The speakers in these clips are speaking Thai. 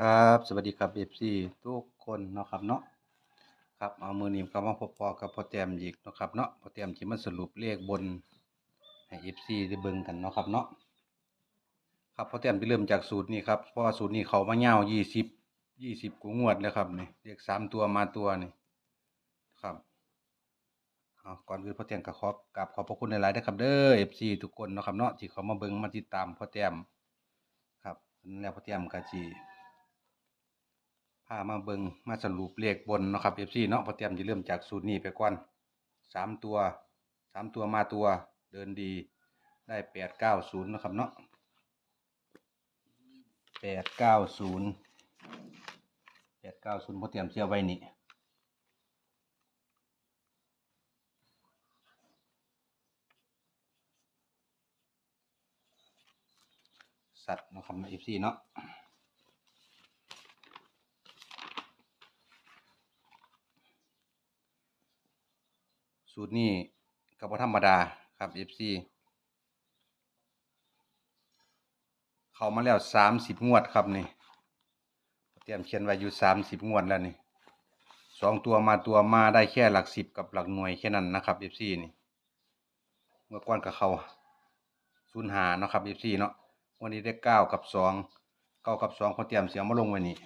ครับ สวัสดีครับ FC ทุกคนเนาะครับเนาะครับเอามือนี้ก็มาพบพอกับพอแต้มอีกเนาะครับเนาะพอแต้มที่มาสรุปเลขบนให้ FC ได้เบิ่งกันเนาะครับเนาะครับพอแต้มไปเริ่มจากสูตรนี้ครับเพราะว่าสูตรนี้เขามาเงาว20 20กว่างวดแล้วครับนี่เลขสามตัวมาตัวนี่ครับเอาก่อนอื่นพ่อแต้มก็ขอบกราบขอบพระคุณหลายๆนะครับเด้อ FC ทุกคนเนาะครับเนาะที่เขามาเบิ่งมาติดตามพ่อแต้มครับแล้วพ่อแต้มก็สิ พามาเบิงมาสรุปเลขบนเนาะครับ FC เนาะพอเตรียมจะเริ่มจากสูตรนี้ไปก่อนสามตัวสามตัวมาตัวเดินดีได้แปดเก้าศูนย์นะครับเนาะแปดเก้าศูนย์แปดเก้าศูนย์พอเตรียมเสียไว้นี่สัตว์นะครับ FC เนาะ สูตรนี้ก็บ่ธรรมดาครับ FC เข้ามาแล้วสามสิบงวดครับนี่ เตรียมเขียนไว้อยู่สามสิบงวดแล้วนี่สองตัวมาตัวมาได้แค่หลักสิบกับหลักหน่วยแค่นั้นนะครับ FC นี่ เมื่อก่อนก็เขาศูนย์หาเนาะครับ FC เนาะวันนี้ได้เก้ากับสองเก้ากับสองพอเตรียมเสียงมาลงไว้นี่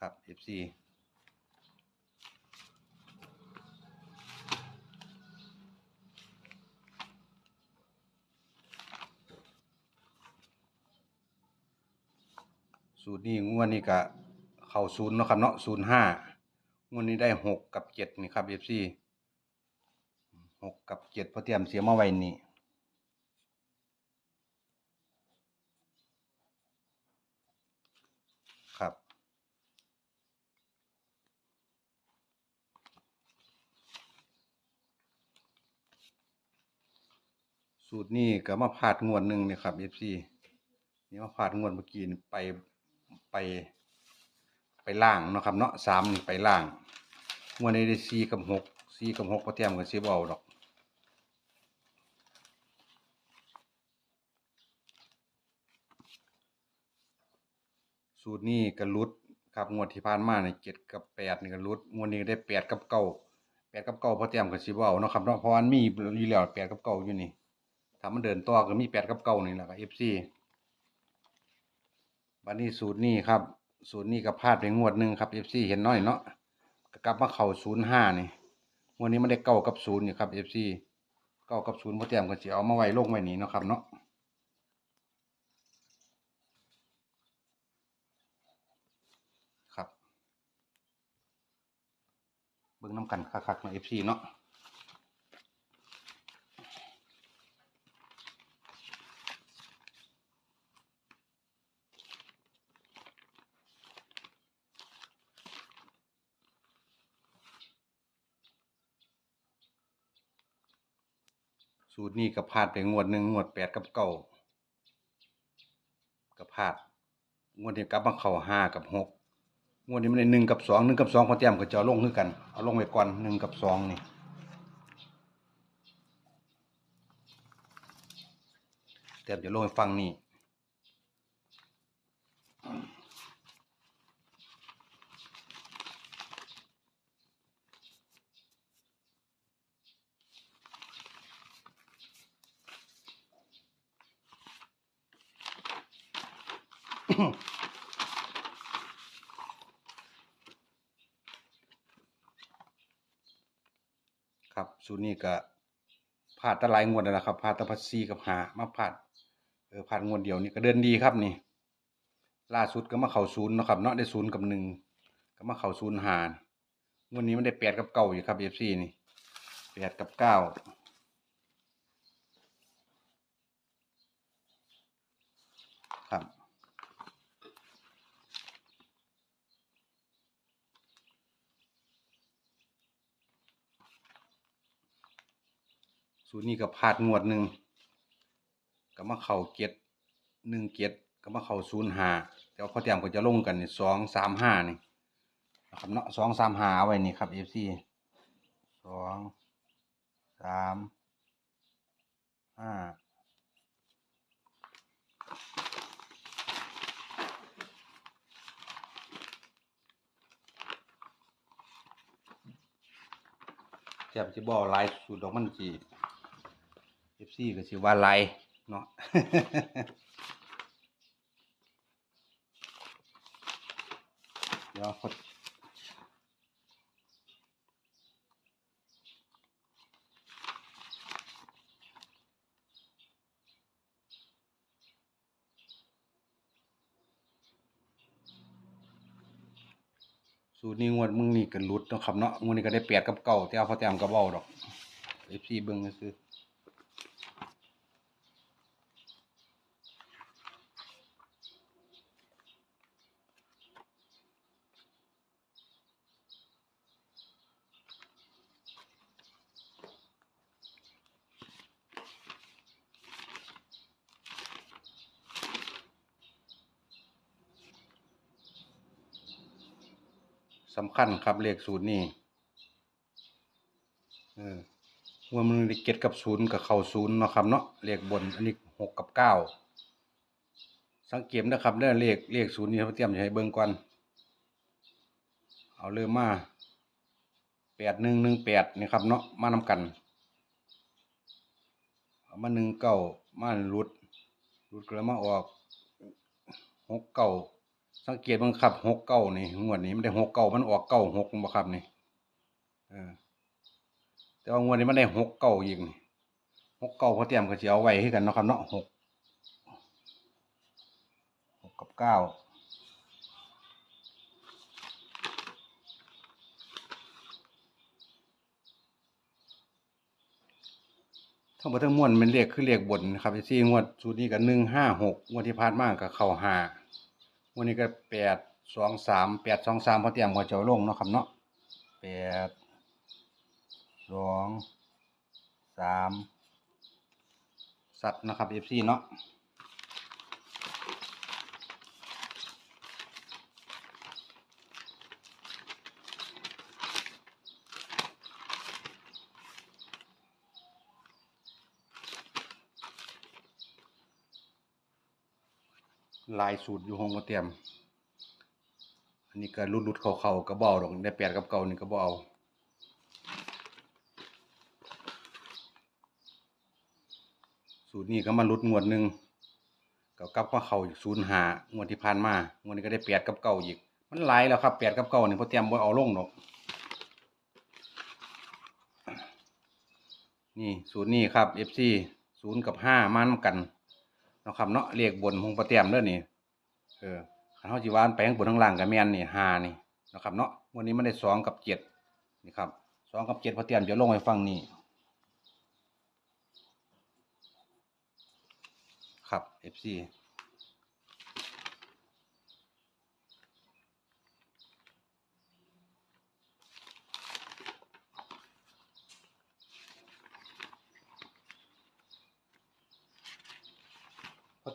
ครับ FC สูตรนี้งวดนี้ก็เข้าศูนย์เนาะครับเนาะศูนย์ห้างวดนี้ได้หกกับเจ็ดนี่ครับ FC หกกับเจ็ดพอเตรียมเสียมาไว้นี่ สูตรนี้ก็มาพลาดงวดหนึ่งเนี่ยครับ FC นี่มาพลาดงวดเมื่อกี้นี่ไปไปไปล่างเนาะครับเนาะสามนี่ไปล่างงวดนี้ได้สี่กับหกสี่กับหกพอเตรียมกับสีบเอาดอกสูตรนี้ก็รุดครับงวดที่ผ่านมาเนี่ยเจ็ดกับแปดนี่ก็รุดงวดนี้ได้แปดกับเก้าแปดกับเก้าพอเตรียมกับสีบเอาเนาะครับเนาะเพราะอันมีอยู่แล้วแปดกับเก้าอยู่นี่ ถ้ามันเดินต่อก็มีแปดกับเก้านี่แหละครับเอฟซีบัดนี้สูตรนี้ครับ สูตรนี้ก็พลาดไปงวดหนึ่งครับเอฟซีเห็นน้อยเนาะกกลับมาเข้าศูนย์ห้านี่วดนี้มันได้เก้ากับศูนย์นี่ครับเอฟซีเก้ากับศูนย์พอเตรียมกันสิเอามาไว้ลงไว้นี่เนาะครับเนาะครับ เบิ่งน้ำกันคักๆเนาะ FC เนาะ สูตรนี้กับพลาดไปงวดหนึ่งงวดแปดกับเก้ากับพลาด งวดนี้กลับมาเข่าห้ากับหกงวดนี้มันได้หนึ่งกับสองหนึ่งกับสองพอเตรียมก็จะเอาลงด้วยกัน เอาลงไปก่อนหนึ่งกับสองนี่เตรียมจะลงไปฟังนี่ ครับสูตรนี้ก็พลาดตะลายงวดแล้วล่ะครับพลาดตะพัดซีกับหามาพลาดเออพลาดงวดเดียวนี่ก็เดินดีครับนี่ ล่าสุดก็มาเข่าศูนย์นะครับ เนาะได้ศูนย์กับหนึ่งก็มาเข่าศูนย์หารงวดนี้มันได้แปดกับเก้าอยู่ครับเอฟซีนี่แปดกับเก้า สูตรนี้ก็พลาดงวดหนึ่งก็มาเข่าเกียรหนึ่งเกียรก็มาเข่าศูนย์หาแต่ว่าพอเตรียมก็จะลงกันนี่สองสามห้านี่นะครับเนาะสองสามหาไว้นี่ครับเอฟซีสองสามห้าห้าแทบจะบ่หลายสูตรดอกมันจี สิ FC ก็สิว่าหลเนาะเดี๋ยวพดสูตรนี้งวดมึงนี่ก็หลุดเนาะครับเนาะงวดนี้ก็ได้แปดกับเก้าแต่เอาพอแต้มก็เว้าดอก FC เบิ่งซื่อ สำคัญครับเลขสูตรนี้เออว่ามันเก็ดกับศูนย์กับเข้าศูนย์เนาะครับเนาะเลขบนอันนี้หกกับเก้าสังเกตนะครับเด้อเลขเลขศูนย์นี่เขาเตรียมจะให้เบิ่งก่อนเอาเริ่มมาแปดหนึ่งหนึ่งแปดนี่ครับเนาะมานำกันมาหนึ่งเก้ามารุดรุดก็แล้วมาออกหกเก้า สังเกตเบังครับหกเก้านี่งวดนี้มันได้หกเก้ามันออกเก้าหกบ่ครับนี่เออแต่ว่างวดนี้มันได้หกเก้าอีกนี่หกเก้าเขาเตรียมก็จะเอาไว้ให้กันเนาะครับเนาะหกหกกับเก้าทั้งหมดทั้งมวลเป็นเลขคือเลขบนนะครับที่งวดสูตรนี้ก็หนึ่งห้าหกงวดที่ผ่านมาก็เข้าห้า วดนี้ก็แปดสองสามแปดสองสามพอเตรียมหัวเจ้าลงเนาะครับเนาะแปดสองสามสัตว์นะครับเอฟซีเนาะ ลายสูตรอยู่ห้องพอเตรียม อันนี้ก็รุดรุดๆเข่าเข่าๆกระเบอาดอกได้แปดกับเก่านี่กระเบอาสูตรนี้ก็มารุดงวดหนึ่งก็กลับมาเข่าอีกศูนย์หางวดที่ผ่านมางวดนี้ก็ได้แปดกับเก่าอีก มันหลายแล้วครับแปดกับเก่านี่พอเตรียมบ่เอาลงดอกนี่ศูนย์นี่ครับ FC ศูนย์กับห้ามันกัน นาะครับเนาะเรียกบนหงประเตียมเด้อนี่เออขันเฮาสิว่าอันไปข้างบนข้างล่างกับแมนนี่หานี่เนาะครับเนาะวันนี้มันได้สองกับเจ็ดนี่ครับสองกับเจ็ดพอเตรียมจะลงให้ฟังนี่ครับ FC พอ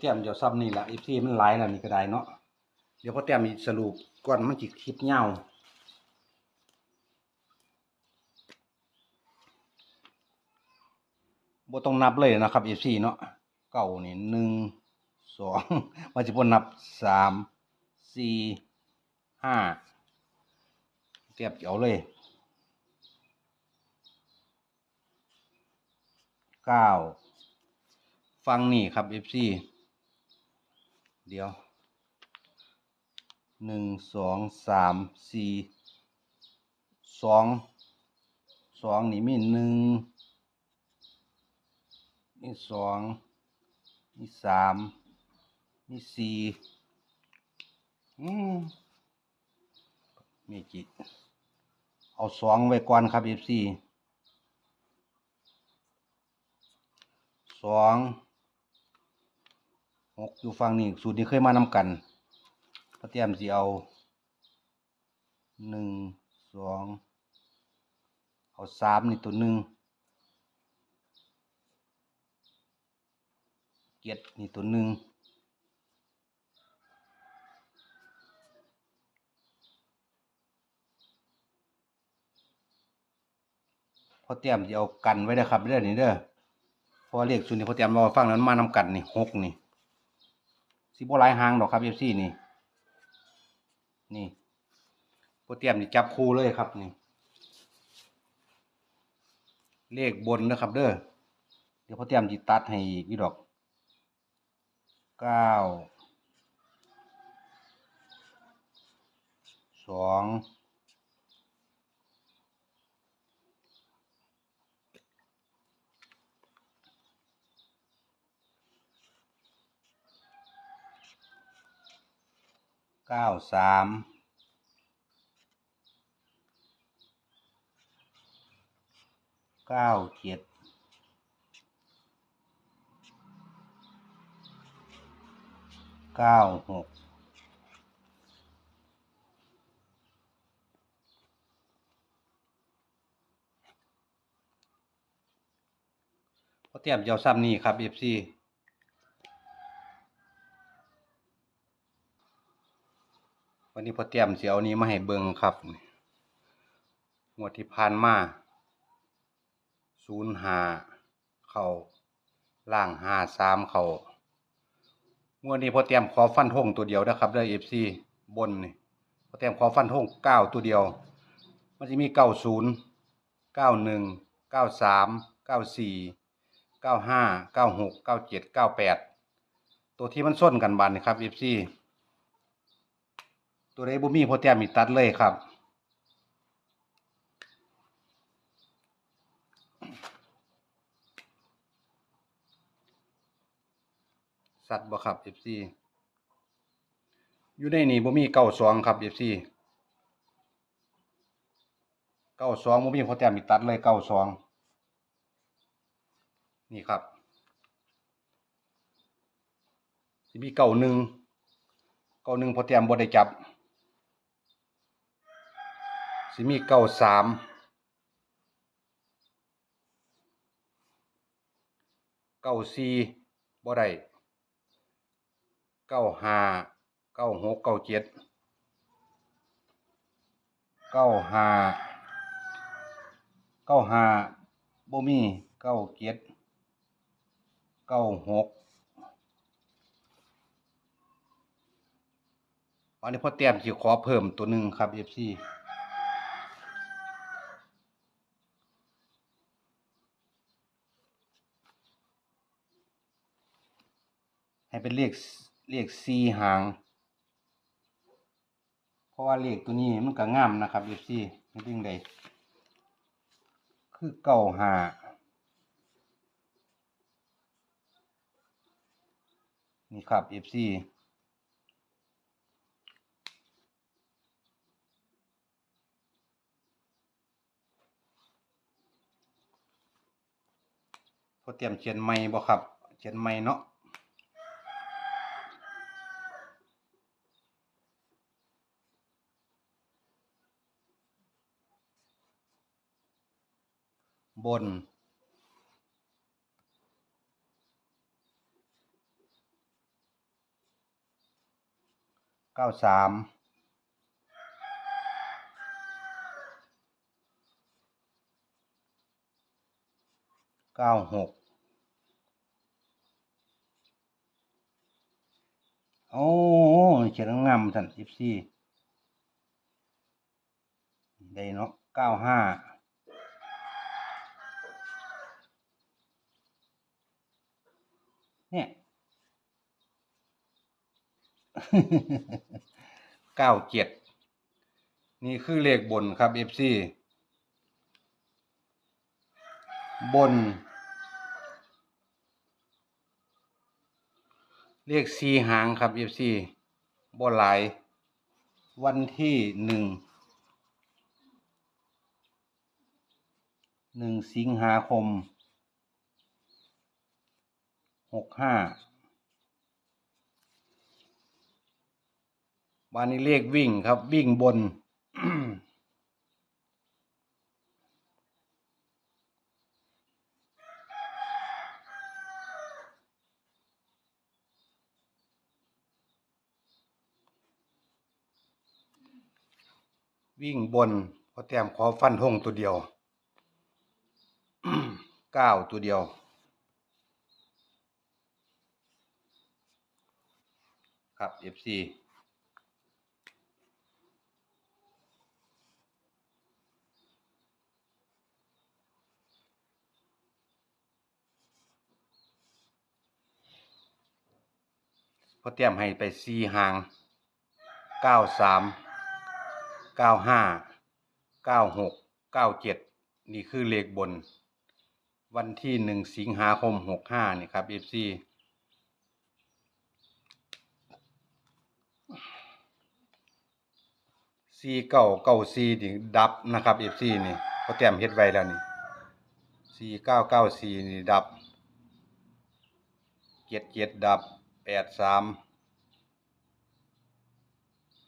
เตรียมจะซ้ำนี่ละ FC มันหลายแล้วนี่ก็ได้เนาะเดี๋ยวพอเตรียมสรุปก่อนมันสิคลิปยาบ่ต้องนับเลยนะครับ FC เนาะเก้านี่หนึ่งสองว่าสิบ่นับสามสี่ห้าเทียบเอาเลยเก้าฟังนี่ครับ FC เดี๋ยวหนึ่งสองสามสี่สองสองนี่มีหนึ่งมีสองมีสามมีสี่อืมมีกี่เอาสองไว้ก่อนครับ FC สอง หกอยู่ฝั่งนี้สูตรนี้เคยมานำกันพอเตรียมสิเอาหนึ่งสองเอาสามนี่ตัวหนึ่งเจ็ดนี่ตัวหนึ่งพอเตรียมสิเอากันไว้นะครับเด้องนี่เด้อเพราะว่าเลขศูนย์นี่พอเตรียมรอฟังแล้วมันมานำกันนี่หกนี่ สิบหลายหางดอกครับเอฟซีนี่ นี่พอเตียมนี่จับคู่เลยครับนี่ เลขบนนะครับเด้อ เดี๋ยวพอเตียมจิตัดให้อีกนี่ดอกเก้าสอง เก้าสามเก้าเจ็ดเก้าหกพอเตรียมจะเอาซ้ำนี่ครับเอฟซี วันนี้พอเตรียมเสียวนี้มาให้เบิงครับงวดที่ผ่านมาศูนย์หาเข่าล่างหาสามเข่างวดนี้พอเตรียมขอฟันธงตัวเดียวนะครับเด้เอฟซีบนนี่พอเตรียมขอฟันธงเก้าตัวเดียว มันจะมีเก้าศูนย์เก้าหนึ่งเก้าสามเก้าสี่เก้าห้าเก้าหกเก้าเจ็ดเก้าแปดตัวที่มันส้นกันบันนี่ครับเอฟซี ตัวใดบ่มีพอเตรียมมีตัดเลยครับสัตว์บ่ครับ FC อยู่ในนี่บ่มีเก้าสองครับ FC เก้าสองบ่มีพอแต้มอีตัดเลยเก้าสองนี่ครับมีเก้าหนึ่งเก้าหนึ่งพอแต้มบ่ได้จับ สิมีเก้าสามเก้าสี่บ่ได้เก้าห้าเก้าหกเก้าเจ็ดเก้าห้าเก้าห้าบ่มีเก้าเจ็ดเก้าหกอันนี้พ่อเตรียมสิขอเพิ่มตัวหนึ่งครับ FC ให้ เป็นเลขเลขสี่หาง เพราะว่าเลขตัวนี้มันก็งามนะครับเอฟซีไม่ดึงใดคือเก้าหานี่ครับเอฟซีพอเตรียมเขียนไม่บ่ครับเขียนไม่เนาะ บน เก้าสามเก้าหกโอ้เขียนงามสันสิบสี่ได้เนาะเก้าห้า เนี่ยเก้าเจ็ดนี่คือเลขบนครับ FC บน เลขสีหางครับ FC บ่หลาย วันที่หนึ่งหนึ่งสิงหาคม หกห้าวันนี้เลขวิ่งครับ วิ่งบน วิ่งบนพอแต้มขอฟันธงตัวเดียว เก้าตัวเดียว ครับ FC พอเตรียมให้ไปสี่หางเก้าสามเก้าห้าเก้าหกเก้าเจ็ดนี่คือเลขบน วันที่หนึ่งสิงหาคมหกห้านี่ครับ FC สี่เก้าเก้าสี่นี่ดับนะครับ FC นี่พอเตรียมเฮ็ดไว้แล้วนี่สี่เก้าเก้าสี่นี่ดับเจ็ดเจ็ดดับแปดสาม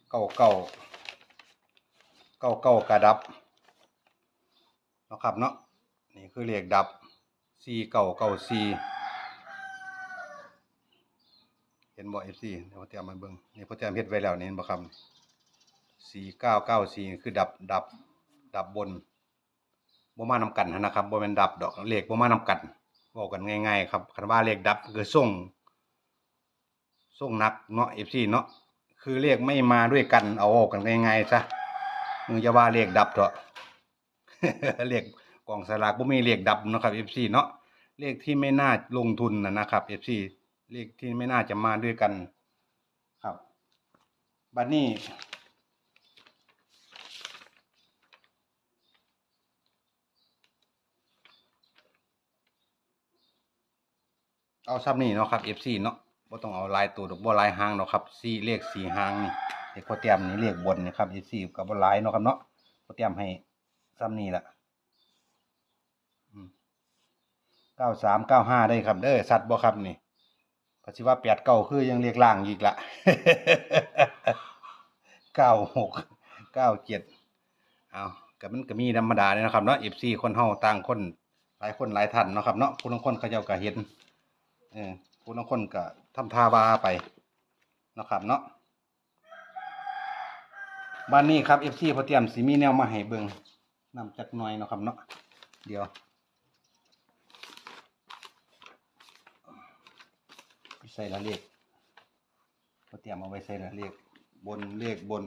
เก้าเก้าเก้าเก้ากระดับนะครับเนาะนี่คือเลขดับสี่เก้าเก้าสี่เห็นบ่ FC เดี๋ยวพ่อเตียมมาเบิ่งนี่พ่อเตียมเฮ็ดไว้แล้วนี่เห็นบ่ครับ สี่เก้าเก้าสี่คือดับดับ ดับบนบ่มานำกันนะครับบ่แม่นดับดอกเลขบ่มานำกันเว้ากันง่ายๆครับคันว่าเลขดับคือส่งส่งหนักเนาะ FC เนาะคือเลขไม่มาด้วยกันเอาเว้ากันง่ายๆซะมึงจะว่าเลขดับเถอะเลขกล่องสลากบ่มีเลขดับนะครับ FC เนาะเลขที่ไม่น่าลงทุนนะนะครับ FC เลขที่ไม่น่าจะมาด้วยกัน ครับบัดนี้ เอาซ้ำนี่เนาะครับ FC เนาะบ่ต้องเอาลายตัวดอกบ่ลายหางเนาะครับสี่เลขสี่หางนี่เลขโปรแกรมนี่เลขบนนี่ครับ FC ก็บ่หลายเนาะครับเนาะโปรแกรมให้ซ้ำนี่ล่ะอืม93 95ได้ครับเด้อสัตว์บ่ครับนี่ก็สิว่า8 9คือยังเลขล่างอีกละ96 97เอาก็มันก็มีธรรมดาเนี่ยนะครับเนาะ FC คนเฮาต่างคนหลายคนหลายท่านเนาะครับเนาะผู้ลางคนเขาเจ้าก็เห็น เออผู้ลางคนก็ทำทาบาไปนะครับเนาะบ้านนี้ครับ FC พอเตรียมสิมีแนวมาให้เบิงนำจักหน่อยนะครับเนาะเดี๋ยวใส่ละเลขพอเตรียมเอาไว้ใส่ละเลขบนเลขบน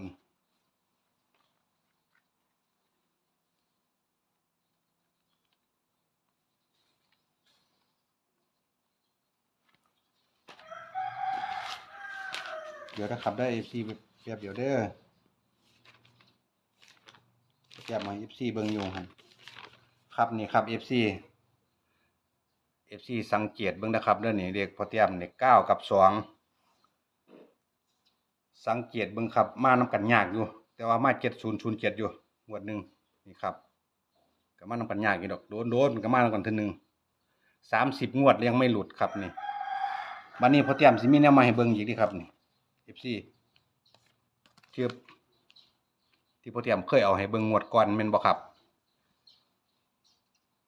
เดี๋ยวนะครับได้ FC เปียบเดี๋ยวเด้อเปรียบมา FC เบิงอยู่หั่นครับนี่ครับ FC FC สังเกตเบิ่งนะครับเด้อนี่เลขพอเตียมเนี่9กับ2สังเกตเบิ่งครับ มานำกันยากอยู่ แต่ว่ามา7007อยู่งวดหนึงนี่ครับก็มานำกันยากอยู่ดอกโดนๆมันก็มานำกันทื่อหนึง30งวดยังไม่หลุดครับนี่บัดนี้พอเตียมสิมีแนวมาให้เบิ่งอีกดีครับนี่ FC เทียบที่พ่อเตียมเคยเอาให้เบิ่งงวดก่อนแม่นบ่ครับ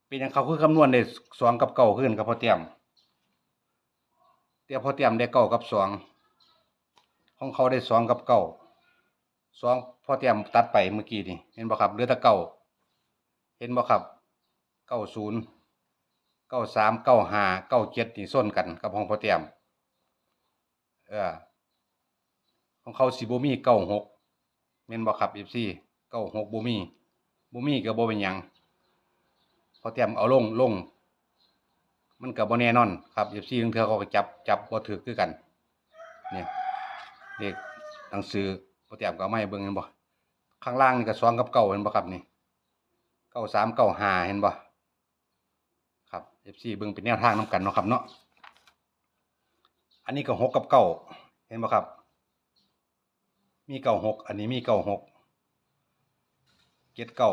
เป็นหยังเขาคือคำนวณได้สองกับเก้าขึ้นกับพ่อเตียมแต่พ่อเตียมได้เก้ากับสองของเขาได้สองกับเก้าสองพ่อเตียมตัดไปเมื่อกี้นี่เห็นบ่ครับเหลือแต่เก้าเห็นบ่ครับเก้าศูนย์เก้าสามเก้าห้าเก้าเจ็ดนี่ส้นกันกับของพ่อเตียม เออ ของเขาสิบ่มีเก้าหกแม่นบ่ครับ FC เก้าหกบ่มีบ่มีก็บ่เป็นหยังพอเตรียมเอาลงลง มันก็บ่แน่นอน ครับ FC บางเทื่อเขาก็จับจับบ่ถูกคือกันเนี่ยเลขหนังสือพอเตรียมก็เอามาให้เบิ่งเห็นบ่ข้างล่างนี่ก็สองกับเก้าเห็นบ่ครับนี่เก้าสามเก้าห้าเห็นบ่ครับ FC เบิ่งเป็นแนวทางนํกันเนาะครับเนาะอันนี้ก็หกกับเก้าเห็นบ่ครับ มีเก้าหกอันนี้มีเก้าหกเจ็ดเก้า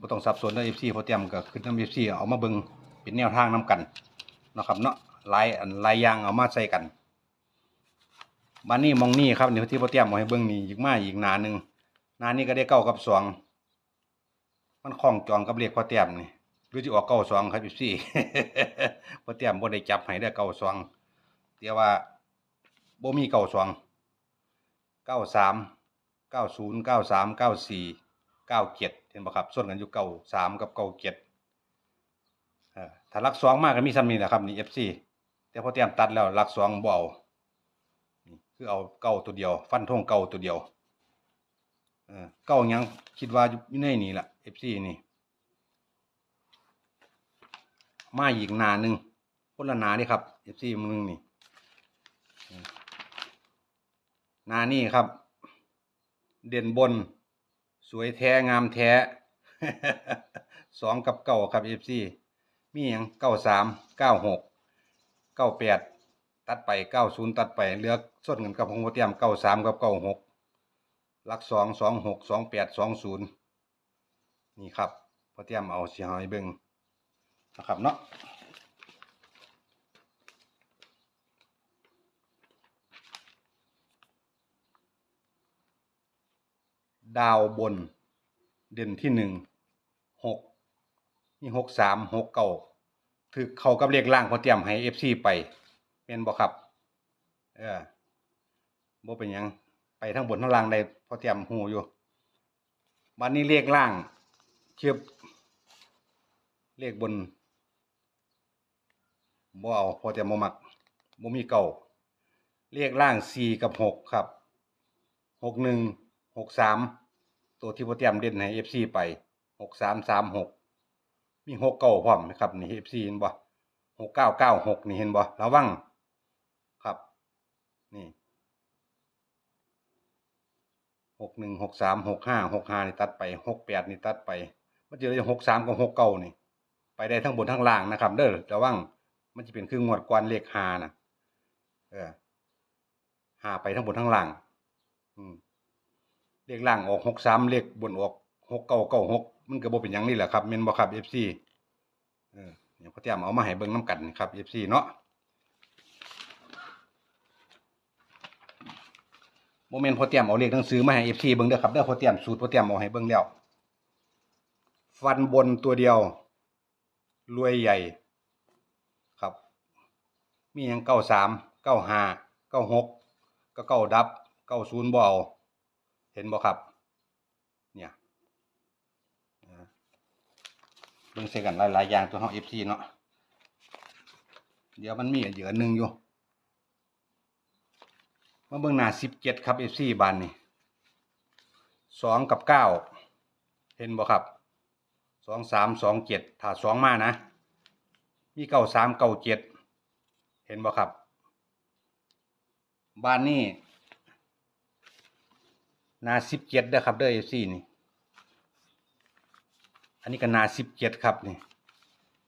บ่ต้องสับสนเด้อ FC เพอเตรียมก็คือนํ FC เอามาเบิ่งเป็นแนวทางนํกันนะครับเนาะลายอันลายยางเอามาใส่กันบัดนี้มองนี่ครับนี่ที่พอเตรียมเอาให้เบิ่งนี่อีกมาอีกหนาหนึ่งหนานี้ก็ได้เก้ากับสองมันคล้องจองกับเลขพอเตรียมนี่หรือสิออกเก้าสองครับ FC พอเตรียมบ่ได้จับให้ได้เก้าสองแต่ว่าบ่มีเก้าสอง เก้าสามเก้าศูนย์เก้าสามเก้าสี่เก้าเจ็ดเห็นบ่ครับส่วนกันอยู่เก้าสามกับเก้าเจ็ดถ้าลักสองมากก็มีซ้ำนี่แหละครับนี่เอฟซีแต่พอเตรียมตัดแล้วลักสองบ่เอาคือเอาเก้าตัวเดียว ฟันธงเก้าตัวเดียวเก้ายังคิดว่าอยู่ในนี่ล่ะ FC นี่มาอีกหนาหนึ่งคนละหนานี่ครับ FC มึงนึงนี่เออ หนานี่ครับ เด่นบน สวยแท้งามแท้สองกับเก้าครับ FC มีหยังเก้าสามเก้าหกเก้าแปดตัดไปเก้าศูนย์ตัดไปเหลือส้นเงินกับของโมเตียมเก้าสามกับเก้าหกลักสองสองหกสองแปดสองศูนย์นี่ครับพอเตียมเอาเสียหายเบิ่งนะครับเนาะ ดาวบน เด่นที่หนึ่งหกนี่หกสามหกเก้าถือเขากับเลขล่างพอเตรียมให้เอฟซีไปเป็นบ่ครับ เออบ่เป็นยังไปทั้งบนทั้งล่างได้พอเตรียมหูอยู่วันนี้เลขล่างเชือบเลขบนบ่เอาพอเตรียมบ่มักบ่มีเก่าเลขล่างสี่กับหกครับหกหนึ่งหกสาม ตัวที่โปรเตรียมเด่นให้ FC ไปหกสามสามหกมีหกเก้าพร้อมนะครับนี่ FC เห็นบ่หกเก้าเก้าหกนี่เห็นบ่ระวังครับ นี่หกหนึ่งหกสามหกห้าหกห้านี่ตัดไปหกแปดนี่ตัดไปมันจะเลือหกสามกับหกเก้านี่ ไปได้ทั้งบนทั้งล่างนะครับ เด้อระวังมันจะเป็นคืองวดกวนเลขหานะเออหาไปทั้งบนทั้งล่าง อืม เลขล่างออกหกสามเลขบนออกหกเก้าเก้าหกมันก็บ่เป็นหยังนี่แหละครับเมนบ่ครับเอฟซีเออเนี่ยพ่อเตรียมเอามาให้เบิ่งน้ำกันครับเอฟซีเนาะโมเมนต์พอเตรียมเอาเลขหนังสือมาให้เอฟซีเบิ่งเด้อครับเด้อพอเตรียมสูตรพอเตรียมเอาให้เบิ่งแล้วฟันบนตัวเดียว รวยใหญ่ ครับ มีหยังเก้าสามเก้าห้าเก้าหกก็เก้าดับเก้าศูนย์บ่เอา เห็นบ่ครับ เนี่ยเบื้องเสีกันหลายๆอย่างตัวห้องเอฟซีเนาะ เดี๋ยวมันมีเหยื่อหนึ่งอยู่ มาเบื้องหน้าสิบเจ็ดครับเอฟซีบานนี่สองกับเก้าเห็นบ่ครับสองสามสองเจ็ดถ้าสองมานะ มีเก้าสามเก้าเจ็ดเห็นบ่ครับบานนี่ นาสิบเจ็ดนะครับเด้อเอฟซีนี่ อันนี้ก็นาสิบเจ็ดครับนี่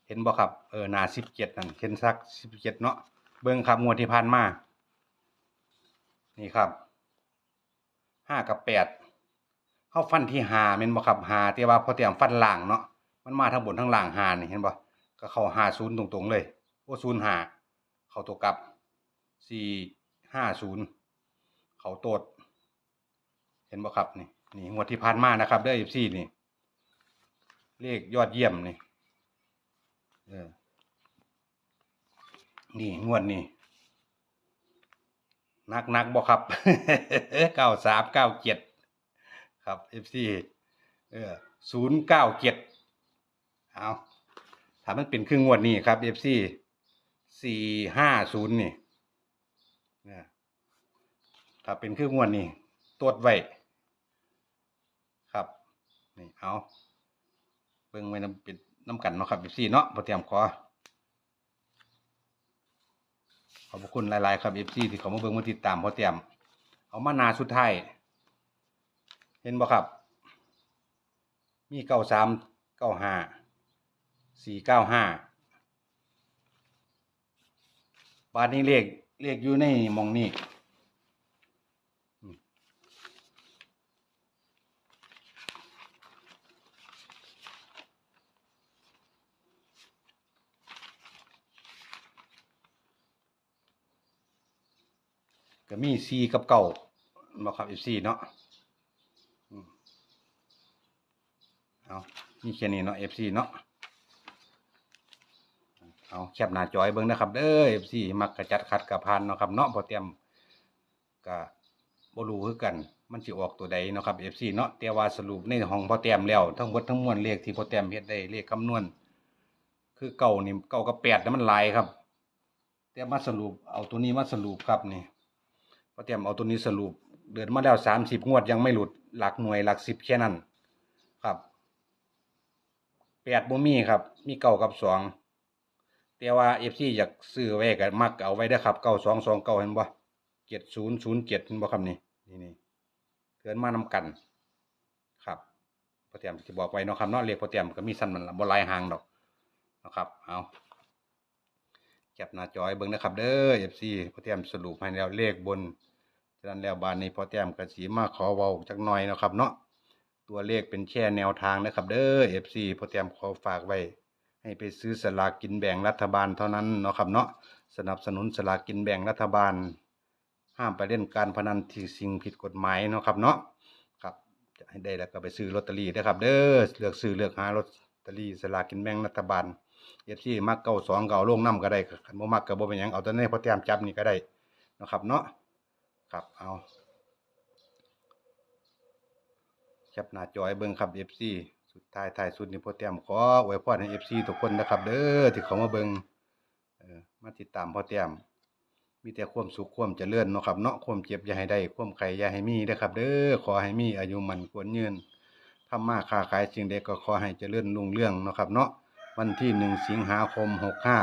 เห็นบ่ครับ เออนาสิบเจ็ดนั่นเห็นสักสิบเจ็ดเนาะ เบิ่งครับงวดที่ผ่านมา นี่ครับ ห้ากับแปด เข้าฟันที่หาเห็นบ่ครับหาแต่ว่าพอเตรียมฟันล่างเนาะ มันมาทั้งบนทั้งล่างหานี่เห็นบ่ ก็เข้าหาศูนย์ตรงๆเลยโอ้ศูนย์หา เข้าตัวกลับสี่ห้าศูนย์ เขาโตด ห็นบ่ครับนี่นี่งวดที่ผ่านมานะครับเด้อ FC นี่เลขยอดเยี่ยมนี่เออนี่งวดนี่นักนักบ่ครับเก้าสามเก้าเจ็ดครับ FC เออศูนย์เก้าเจ็ดเอาถ้ามันเป็นครึ่งงวดนี้ครับ FC สี่ห้าศูนย์นี่เนี่ยถ้าเป็นครึ่งงวดนี้ตรวจไว้ นี่เอาเบิ่งไว้น้ำปิดน้ำกันเนาะครับเอฟซีเนาะพอเตรียมขอขอบคุณหลายๆครับเอฟซีที่เขามาเบิ่งมาติดตามพอเตรียม เอามานาสุดท้ายเห็นบ่ครับ มีเก้าสามเก้าห้าสี่เก้าห้าบาทนี้เลขเลขอยู่ในมองนี้ ก็มีซีกับเก่าบ่ครับ FC เนาะเอามีแค่นี้เนาะ FC เนาะเอาแคปหน้าจอยเบิ่งนะครับเด้อ FC มักกระจัดขัดกระพันเนาะครับเนาะพอเตรียมก็บ่รู้คือกัน มันสิออกตัวใดเนาะครับ FC เนาะแต่ว่าสรุปในห้องพอเตรียมแล้วทั้งหมดทั้งมวลเลขที่พอเตรียมเฮ็ดได้เลขคำนวณ คือเก่านี่เก่ากับแปดนี่มันหลายครับ แต่มาสรุปเอาตัวนี้มาสรุปครับนี่ พอเตรียมเอาตัวนี้สรุป เดินมาแล้วสามสิบงวดยังไม่หลุดหลักหน่วยหลักสิบแค่นั้น ครับแปดบ่มีครับ มีเก้ากับสองแต่ว่าเอฟซีอยากซื้อไว้ก็มักเอาไว้ได้ครับเก้าสองสองเก้าเห็นบ่เจ็ดศูนย์ศูนย์เจ็ดเห็นบ่ครับนี่นี่นี่เกินมานำกัน ครับพอเตรียมที่บอกไว้เนาะครับเนาะเรียกพอเตรียมก็มีสั้นมันละบ่ลายหางดอกนะครับเอา แคปหน้าจอยเบิ่งนะครับเด้อ FC พอเตรียมสรุปให้แล้วเลขบนฉะนั้นแล้วบานนี้พอเตรียมก็สิมาขอเว้าจักหน่อยนะครับเนาะตัวเลขเป็นแค่แนวทางนะครับเด้อ FC พอเตรียมขอฝากไว้ให้ไปซื้อสลากกินแบ่งรัฐบาลเท่านั้นเนาะครับเนาะสนับสนุนสลากกินแบ่งรัฐบาล ห้ามไปเล่นการพนันที่สิ่งผิดกฎหมายเนาะครับเนาะครับจะให้ได้แล้วก็ไปซื้อลอตเตอรี่เด้อครับ เด้อเลือกซื้อเลือกหาลอตเตอรี่สลากกินแบ่งรัฐบาล เอฟซีมักเก้าสองเก้าลงน้ำก็ได้คันบ่มักก็บ่เป็นหยังเอาแต่ในพอเตรียมจับนี่ก็ได้นะครับเนาะครับเอาแคปหน้าจอยเบิ่งครับ FC สุดท้ายท้ายสุดนี่พอเตรียมขออวยพรให้ FC ทุกคนนะครับ เด้อที่เขามาเบิ่งเออมาติดตามพอเตรียมมีแต่ความสุขความเจริญเนาะครับเนาะความเจ็บอย่าให้ได้ความไข่อย่าให้มีเด้อครับ เด้อขอให้มีอายุมันควรยืนทำมาค้าขายสิ่งใดก็ขอให้เจริญรุ่งเรืองเนาะครับเนาะ วันที่หนึ่งสิงหาคมหกห้า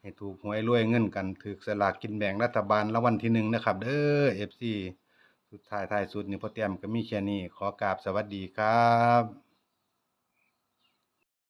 ให้ถูกหวยรวยเงินกันถือสลากกินแบ่งรัฐบาลแล้ววันที่หนึ่งนะครับเด้อเอฟซีสุดท้ายท้ายสุดนี่พ่อเตรียมก็มีแค่นี้ขอกราบสวัสดีครับ